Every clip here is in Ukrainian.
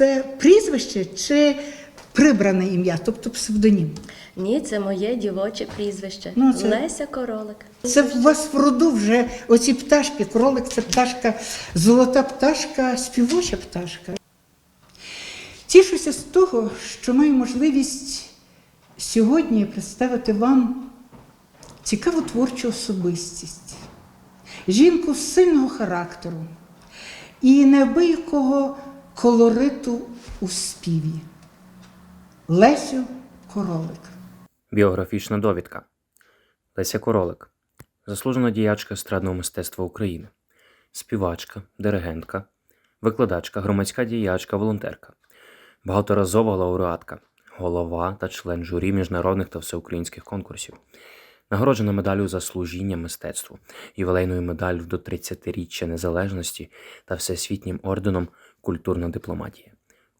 це прізвище чи прибране ім'я, тобто псевдонім? Ні, це моє дівоче прізвище. Ну, це- Леся Королик. Це у вас в роду вже оці пташки. Кролик це пташка, золота пташка, співоча пташка. Тішуся з того, що маю можливість сьогодні представити вам цікаву творчу особистість, жінку сильного характеру і неабиякого колориту у співі. Лесю Королик. Біографічна довідка. Леся Королик. Заслужена діячка естрадного мистецтва України. Співачка, диригентка, викладачка, громадська діячка, волонтерка. Багаторазова лауреатка, голова та член журі міжнародних та всеукраїнських конкурсів. Нагороджена медаллю за служіння мистецтву, ювілейною медаллю до 30-річчя незалежності та всесвітнім орденом Культурна дипломатія.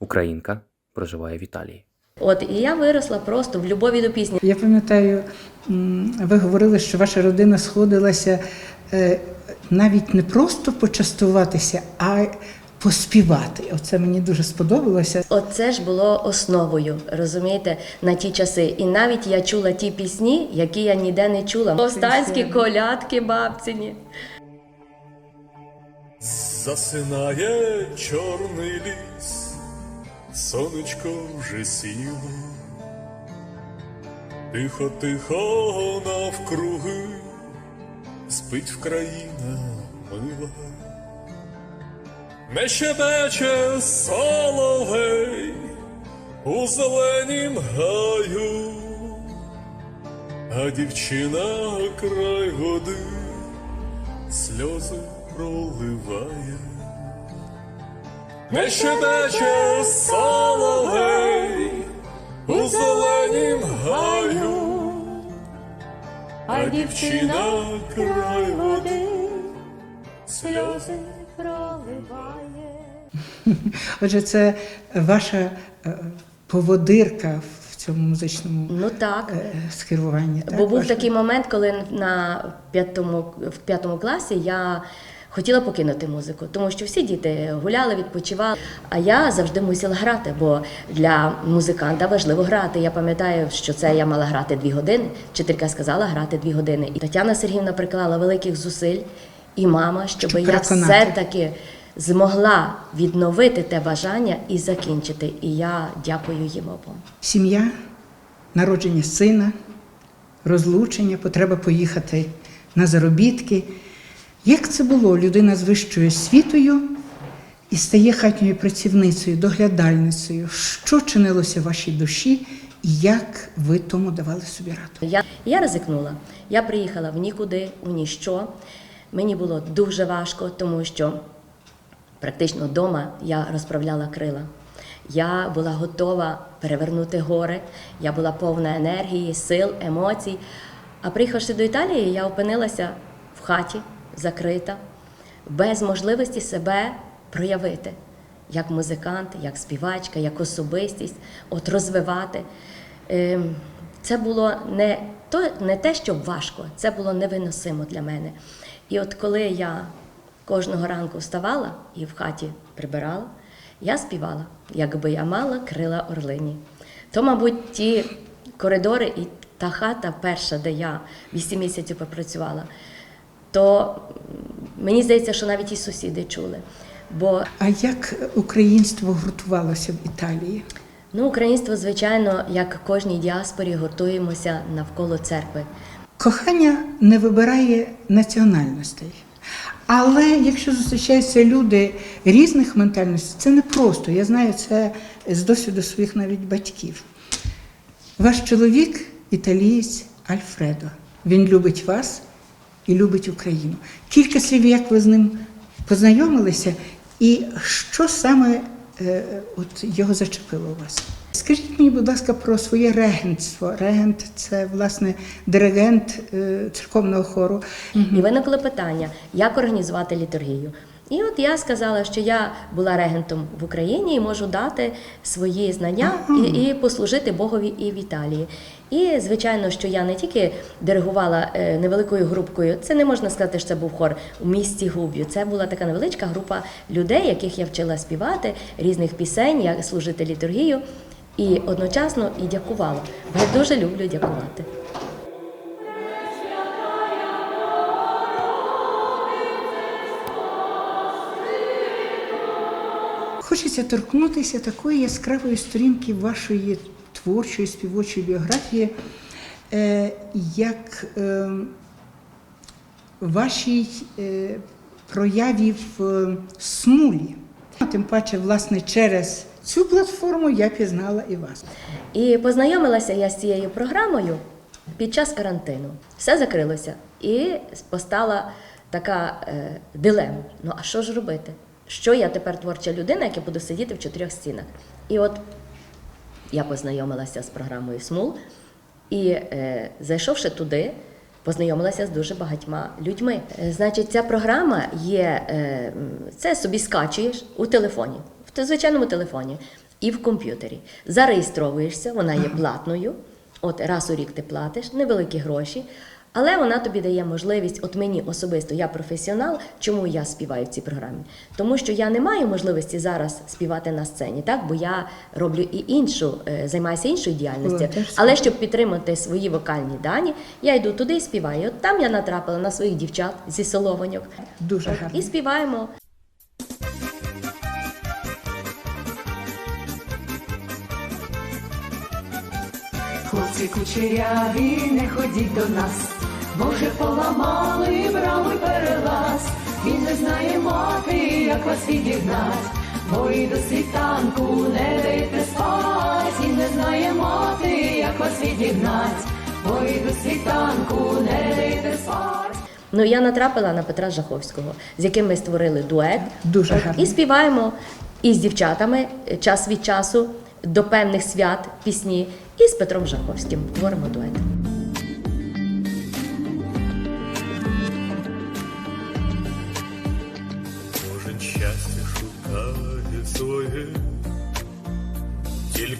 Українка проживає в Італії. От і я виросла просто в любові до пісні. Я пам'ятаю, ви говорили, що ваша родина сходилася е, навіть не просто почастуватися, а поспівати. Оце мені дуже сподобалося. Оце ж було основою, розумієте, на ті часи. І навіть я чула ті пісні, які я ніде не чула. Повстанські колядки бабцині. Засинає чорний ліс, сонечко вже сіло, тихо, тихо навкруги, спить Вкраїна мила, не щебече соловей у зеленім гаю, а дівчина край води сльози проливає. Не щебече соловей у зеленім гаю, а дівчина край води сльози проливає. Отже, це ваша е, поводирка в цьому музичному Ну так. е, скеруванні. Так, Бо був ваша? такий момент, коли на п'ятому в п'ятому класі я хотіла покинути музику, тому що всі діти гуляли, відпочивали. А я завжди мусила грати, бо для музиканта важливо грати. Я пам'ятаю, що це я мала грати дві години. Вчителька сказала грати дві години. І Тетяна Сергіївна приклала великих зусиль, і мама, щоб, Щоб я переконати. все-таки змогла відновити те бажання і закінчити. І я дякую їм обом. Сім'я, народження сина, розлучення, потреба поїхати на заробітки. Як це було? Людина з вищою освітою і стає хатньою працівницею, доглядальницею. Що чинилося в вашій душі і як ви тому давали собі раду? Я, я ризикнула. Я приїхала в нікуди, у ніщо. Мені було дуже важко, тому що практично вдома я розправляла крила. Я була готова перевернути гори, я була повна енергії, сил, емоцій. А приїхавши до Італії, я опинилася в хаті, закрита, без можливості себе проявити як музикант, як співачка, як особистість, от розвивати. Ем, Це було не, то, не те, що важко, це було невиносимо для мене. І от коли я кожного ранку вставала і в хаті прибирала, я співала, якби я мала крила орлині. То, мабуть, ті коридори і та хата перша, де я 8 місяців попрацювала, то мені здається, що навіть і сусіди чули. Бо А як українство гуртувалося в Італії? ну, українство, звичайно, як кожній діаспорі, готуємося навколо церкви. Кохання не вибирає національностей. Але якщо зустрічаються люди різних ментальностей, це не просто. Я знаю це з досвіду своїх навіть батьків. Ваш чоловік італієць Альфредо. Він любить вас і любить Україну. Кілька слів, як ви з ним познайомилися, і що саме е, от його зачепило у вас? Скажіть мені, будь ласка, про своє регентство. Регент це власне диригент е, церковного хору. І виникло питання, як організувати літургію. І от я сказала, що я була регентом в Україні і можу дати свої знання і, і послужити Богові і в Італії. І звичайно, що я не тільки диригувала е, невеликою групкою, це не можна сказати, що це був хор у місті Губ'ю. Це була така невеличка група людей, яких я вчила співати різних пісень, як служити літургію, і одночасно і дякувала. Бо я дуже люблю дякувати. Хочеться торкнутися такої яскравої сторінки вашої творчої співочої біографії, е, як е, вашій е, прояві в смулі. Тим паче, власне, через цю платформу я пізнала і вас. І познайомилася я з цією програмою під час карантину. Все закрилося, і постала така е, дилема: ну а що ж робити? Що я тепер творча людина, яка буду сидіти в чотирьох стінах? І от я познайомилася з програмою Смул і, е, зайшовши туди, познайомилася з дуже багатьма людьми. Е, Значить, ця програма є, е, це собі скачуєш у телефоні, в звичайному телефоні і в комп'ютері. Зареєстровуєшся, вона є платною. От раз у рік ти платиш невеликі гроші. Але вона тобі дає можливість, от мені особисто, я професіонал, чому я співаю в цій програмі? Тому що я не маю можливості зараз співати на сцені, так бо я роблю і іншу, е, займаюся іншою діяльністю. Але щоб підтримати свої вокальні дані, я йду туди і співаю. От там я натрапила на своїх дівчат зі Соловоньок. Дуже гарно. І співаємо. Хлопці кучеряві, не ходіть до нас, може поламали браму й перелаз. Він не знає мати, як вас відігнать, бо і до світанку не дайте спать. Він не знає мати, як вас відігнать, бо і до світанку не дайте спать. Ну я натрапила на Петра Жаховського, з яким ми створили дует. Дуже гарно. І співаємо із дівчатами час від часу до певних свят пісні, і з Петром Жаховським творимо дует.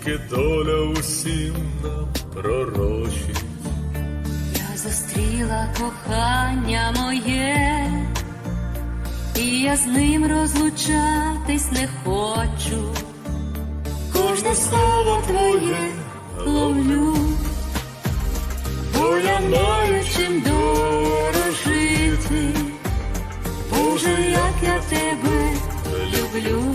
Тільки доля усім нам пророчить. Я зустріла кохання моє, і я з ним розлучатись не хочу. Кожне слово твоє Ловлю, бо я маю чим дорожити. Боже, як я тебе люблю,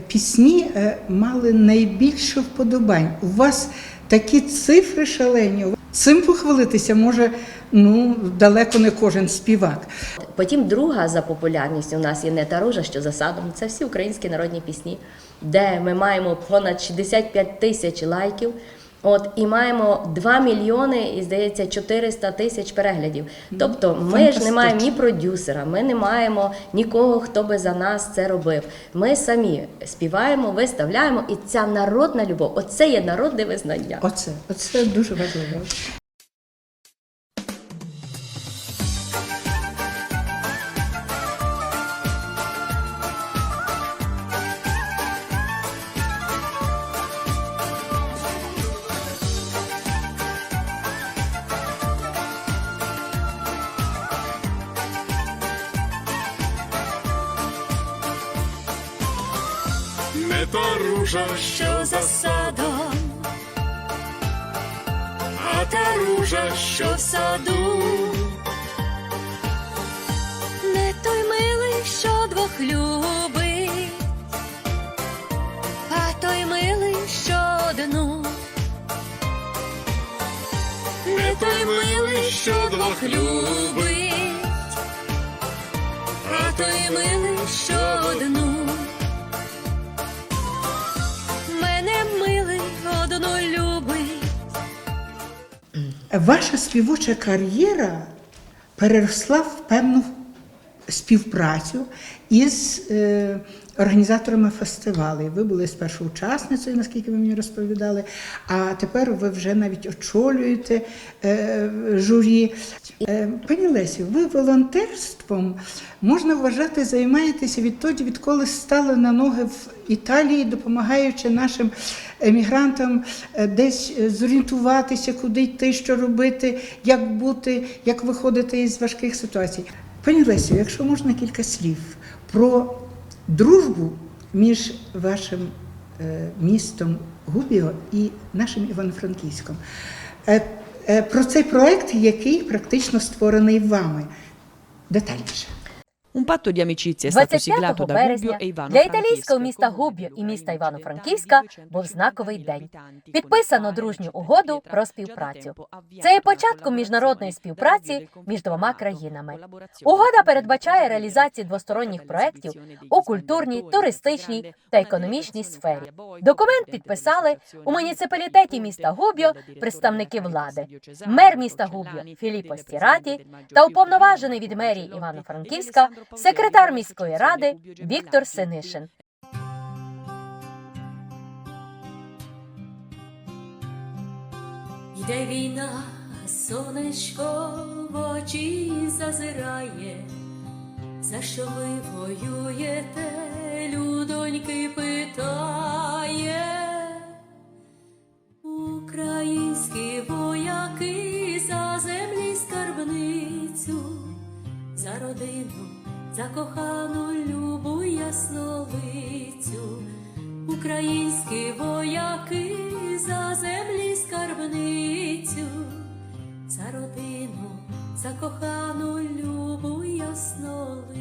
пісні е, мали найбільше вподобань? У вас такі цифри шалені. Цим похвалитися може ну, далеко не кожен співак. Потім друга за популярністю у нас є не та ружа, що за садом. Це всі українські народні пісні, де ми маємо понад 65 тисяч лайків. От і маємо 2 мільйони і здається 400 тисяч переглядів. Тобто, ми ж не маємо ні продюсера, ми не маємо нікого, хто би за нас це робив. Ми самі співаємо, виставляємо, і ця народна любов, оце є народне визнання. Оце, оце дуже важливо. Та ружа, що за садом, а та ружа, що в саду, не той милий, що двох любить, а той милий, що одну, не той милий, що двох любить, а той милий, що одну. Ваша співоча кар'єра переросла в певну співпрацю із е, організаторами фестивалів. Ви були спершу учасницею, наскільки ви мені розповідали, а тепер ви вже навіть очолюєте е, журі. Е, пані Лесю, ви волонтерством можна вважати, займаєтеся відтоді, відколи стали на ноги в Італії, допомагаючи нашим емігрантам е, десь е, зорієнтуватися, куди йти, що робити, як бути, як виходити із важких ситуацій. Пані Лесю, якщо можна кілька слів про дружбу між вашим е, містом Губіо і нашим Івано-Франківськом. Е, е, Про цей проект, який практично створений вами. Детальніше. Un patto di amicizia è stato 25 siglato da Gubbio e Ivano для італійського міста Губ'ю і міста Івано-Франківська був знаковий день. Підписано дружню угоду про співпрацю. Це є початком міжнародної співпраці між двома країнами. Угода передбачає реалізацію двосторонніх проєктів у культурній, туристичній та економічній сфері. Документ підписали у муніципалітеті міста Губ'ю представники влади, мер міста Губ'ю Філіппо Стіраті та уповноважений від мерії Івано-Франківська секретар міської ради Віктор Синишин. Йде війна, сонечко в очі зазирає, за що ви воюєте, людоньки питає. закохану любу ясновицю, українські вояки за землі скарбницю, за родину, закохану любу ясновицю.